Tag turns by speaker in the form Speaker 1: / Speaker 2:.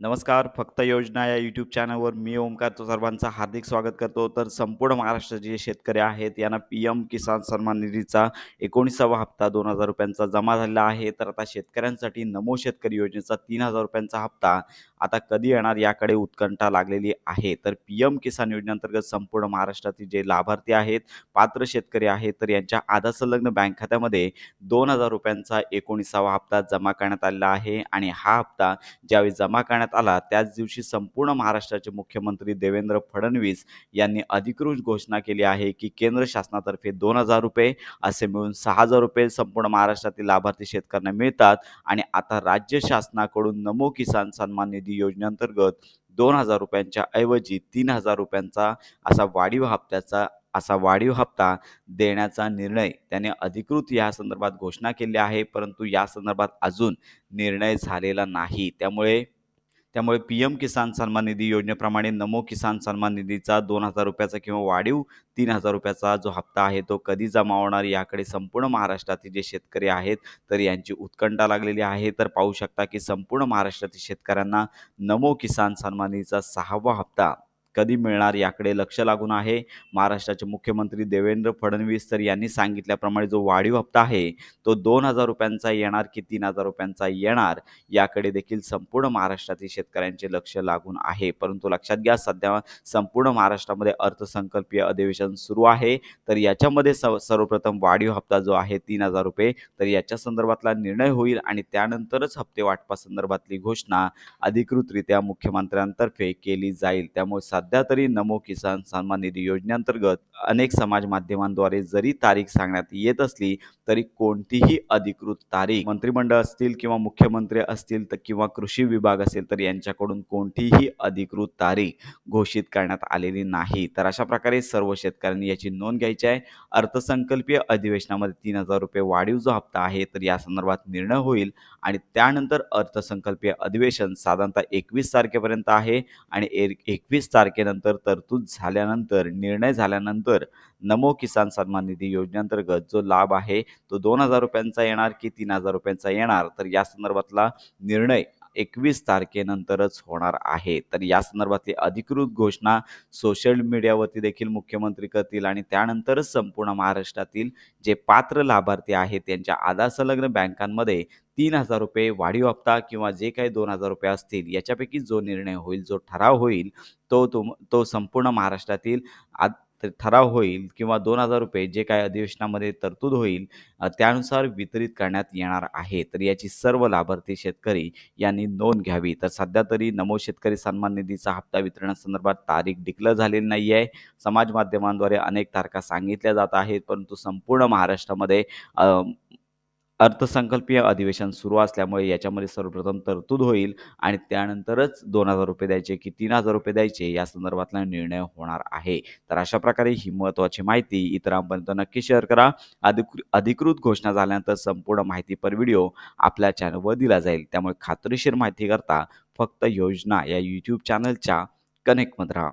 Speaker 1: नमस्कार. फक्त योजना या यूट्यूब चॅनलवर मी ओमकार तो सर्वांचं हार्दिक स्वागत करतो. तर संपूर्ण महाराष्ट्राचे जे शेतकरी आहेत यांना पी-एम किसान सन्मान निधीचा 19वा हप्ता ₹2000 जमा झालेला आहे. तर आता शेतकऱ्यांसाठी नमो शेतकरी योजनेचा ₹3000 हप्ता आता कधी येणार याकडे उत्कंठा लागलेली आहे. तर पी-एम किसान योजनेअंतर्गत संपूर्ण महाराष्ट्रातील जे लाभार्थी आहेत, पात्र शेतकरी आहेत, तर यांच्या आधार संलग्न बँक खात्यामध्ये ₹2000 19वा हप्ता जमा करण्यात आलेला आहे आणि हा हप्ता ज्यावेळी जमा करण्यात आला. त्याच दिवशी संपूर्ण महाराष्ट्राचे मुख्यमंत्री देवेंद्र फडणवीस यांनी अधिकृत घोषणा केली आहे की केंद्र शासनातर्फे दोन हजार रुपये असे मिळून सहा हजार रुपये संपूर्ण महाराष्ट्रातील लाभार्थी शेतकऱ्यांना मिळतात. आणि आता राज्य शासनाकडून नमो किसान सन्मान निधी योजनेअंतर्गत दोन हजार रुपयांच्या ऐवजी तीन हजार रुपयांचा असा वाढीव हप्त्याचा असा वाढीव हप्ता देण्याचा निर्णय त्याने अधिकृत या संदर्भात घोषणा केली आहे. परंतु या संदर्भात अजून निर्णय झालेला नाही. त्यामुळे त्यामुळे पी-एम किसान सन्मान निधी योजनेप्रमाणे नमो किसान सन्मान निधीचा दोन हजार रुपयाचा किंवा वाढीव तीन हजार रुपयाचा जो हप्ता आहे तो कधी जमा होणार याकडे संपूर्ण महाराष्ट्रातील जे शेतकरी आहेत तर यांची उत्कंठा लागलेली आहे. तर पाहू शकता की संपूर्ण महाराष्ट्रातील शेतकऱ्यांना नमो किसान सन्मान निधीचा सहावा हप्ता कधी मिळणार याकडे लक्ष लागून आहे. महाराष्ट्राचे मुख्यमंत्री देवेंद्र फडणवीस तर यांनी सांगितल्याप्रमाणे जो वाढीव हप्ता आहे तो दोन हजार रुपयांचा येणार की तीन हजार रुपयांचा येणार याकडे देखील संपूर्ण महाराष्ट्रातील शेतकऱ्यांचे लक्ष लागून आहे. परंतु लक्षात घ्या सध्या संपूर्ण महाराष्ट्रामध्ये अर्थसंकल्पीय अधिवेशन सुरू आहे. तर याच्यामध्ये स सर्वप्रथम वाढीव हप्ता जो आहे तीन हजार रुपये. तर याच्या संदर्भातला निर्णय होईल आणि त्यानंतरच हप्ते वाटपासंदर्भातली घोषणा अधिकृतरित्या मुख्यमंत्र्यांतर्फे केली जाईल. त्यामुळे सध्या तरी नमो किसान सन्मान निधी योजनेअंतर्गत अनेक समाज माध्यमांद्वारे जरी तारीख सांगण्यात येत असली तरी कोणतीही अधिकृत तारीख मंत्रिमंडळ असतील किंवा मुख्यमंत्री असतील तर किंवा कृषी विभाग असेल तर यांच्याकडून कोणतीही अधिकृत तारीख घोषित करण्यात आलेली नाही. तर अशा प्रकारे सर्व शेतकऱ्यांनी याची नोंद घ्यायची आहे. अर्थसंकल्पीय अधिवेशनामध्ये तीन हजार रुपये वाढीव जो हप्ता आहे तर या संदर्भात निर्णय होईल आणि त्यानंतर अर्थसंकल्पीय अधिवेशन साधारणतः एकवीस तारखेपर्यंत आहे आणि एकवीस तारखेनंतर तरतूद झाल्यानंतर निर्णय झाल्यानंतर नमो किसान सन्मान निधी योजनेअंतर्गत जो लाभ आहे तो दोन हजार रुपयांचा येणार की तीन हजार रुपयांचा येणार? तर या संदर्भातला निर्णय एकवीस तारखेनंतरच होणार आहे. तर या संदर्भातली अधिकृत घोषणा सोशल मीडियावरती देखील मुख्यमंत्री करतील आणि त्यानंतरच संपूर्ण महाराष्ट्रातील जे पात्र लाभार्थी आहेत त्यांच्या आधार संलग्न बँकांमध्ये तीन हजार रुपये वाढीव हप्ता किंवा जे काही दोन हजार रुपये असतील याच्यापैकी जो निर्णय होईल जो ठराव होईल तो तुम तो संपूर्ण महाराष्ट्रातील तर ठराव होईल किंवा दोन हजार रुपये जे काय अधिवेशनामध्ये तरतूद होईल त्यानुसार वितरित करण्यात येणार आहे. तर याची सर्व लाभार्थी शेतकरी यांनी नोंद घ्यावी. तर सध्या तरी नमो शेतकरी सन्मान निधीचा हप्ता वितरणासंदर्भात तारीख डिक्लेअर झालेली नाही आहे. समाज माध्यमांद्वारे अनेक तारखा सांगितल्या जात आहेत परंतु संपूर्ण महाराष्ट्रामध्ये अर्थसंकल्पीय अधिवेशन सुरू असल्यामुळे याच्यामध्ये सर्वप्रथम तरतूद होईल आणि त्यानंतरच दोन हजार रुपये द्यायचे की तीन हजार रुपये द्यायचे या संदर्भातला निर्णय होणार आहे. तर अशा प्रकारे ही महत्त्वाची माहिती इतरांपर्यंत नक्की शेअर करा. अधिकृ अधिकृत घोषणा झाल्यानंतर संपूर्ण माहिती पर व्हिडिओ आपल्या चॅनलवर दिला जाईल. त्यामुळे खात्रीशीर माहिती करता फक्त योजना या यूट्यूब चॅनलच्या कनेक्टमध्ये राहा.